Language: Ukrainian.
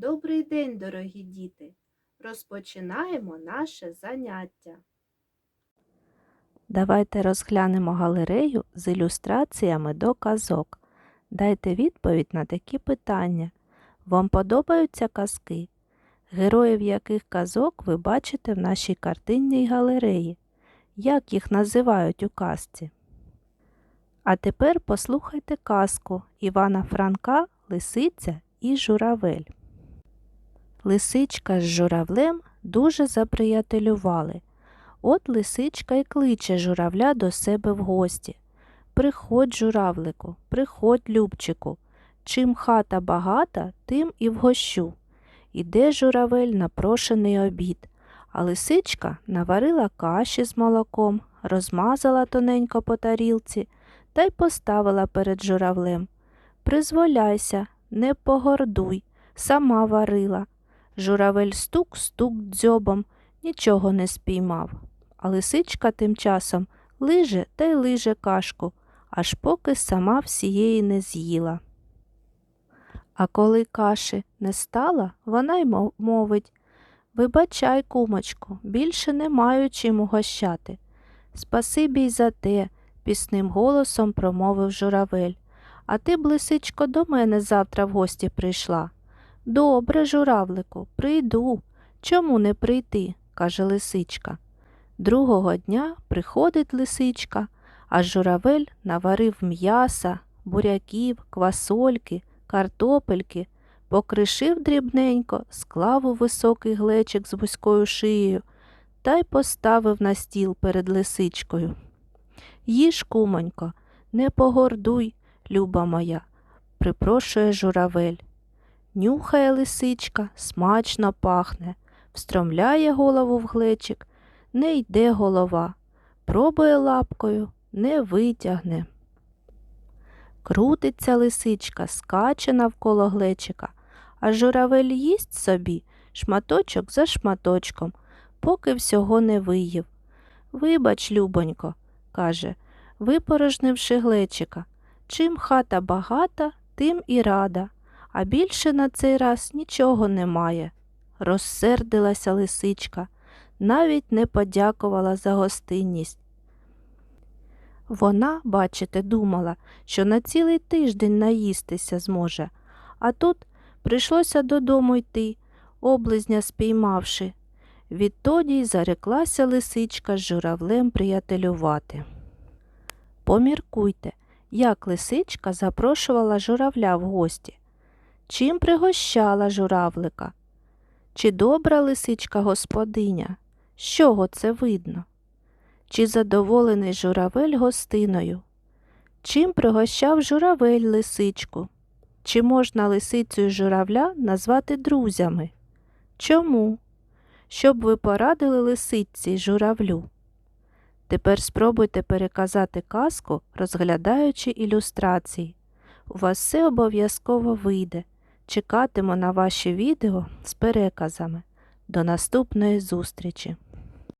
Добрий день, дорогі діти! Розпочинаємо наше заняття. Давайте розглянемо галерею з ілюстраціями до казок. Дайте відповідь на такі питання. Вам подобаються казки? Героїв яких казок ви бачите в нашій картинній галереї? Як їх називають у казці? А тепер послухайте казку Івана Франка Лисиця і журавель. Лисичка з журавлем дуже заприятелювали. От лисичка й кличе журавля до себе в гості. Приходь, журавлику, приходь, любчику. Чим хата багата, тим і вгощу. Іде журавель на прошений обід, а лисичка наварила каші з молоком, розмазала тоненько по тарілці та й поставила перед журавлем. Призволяйся, не погордуй, сама варила. Журавель стук-стук дзьобом, нічого не спіймав. А лисичка тим часом лиже та й лиже кашку, аж поки сама всієї не з'їла. А коли каші не стала, вона й мовить Вибачай, кумочку, більше не маю чим угощати. Спасибі й за те, пісним голосом промовив журавель. А ти, б, лисичко, до мене завтра в гості прийшла. Добре, журавлику, прийду. Чому не прийти? каже лисичка. Другого дня приходить лисичка, а журавель наварив м'яса, буряків, квасольки, картопельки, покришив дрібненько, склав у високий глечик з вузькою шиєю та й поставив на стіл перед лисичкою. Їж, кумонько, не погордуй, люба моя, припрошує журавель. Нюхає лисичка, смачно пахне, встромляє голову в глечик, не йде голова, пробує лапкою, не витягне. Крутиться лисичка, скаче навколо глечика, а журавель їсть собі шматочок за шматочком, поки всього не виїв. Вибач, любонько, каже, випорожнивши глечика, чим хата багата, тим і рада, а більше на цей раз нічого немає. Розсердилася лисичка, навіть не подякувала за гостинність. Вона, бачите, думала, що на цілий тиждень наїстися зможе, а тут прийшлося додому йти, облизня спіймавши. Відтоді й зареклася лисичка з журавлем приятелювати. Поміркуйте, як лисичка запрошувала журавля в гості. Чим пригощала журавлика? Чи добра лисичка господиня? З чого це видно? Чи задоволений журавель гостиною? Чим пригощав журавель лисичку? Чи можна лисицю і журавля назвати друзями? Чому? Щоб ви порадили лисиці й журавлю. Тепер спробуйте переказати казку, розглядаючи ілюстрації. У вас все обов'язково вийде. Чекатиму на ваші відео з переказами. До наступної зустрічі!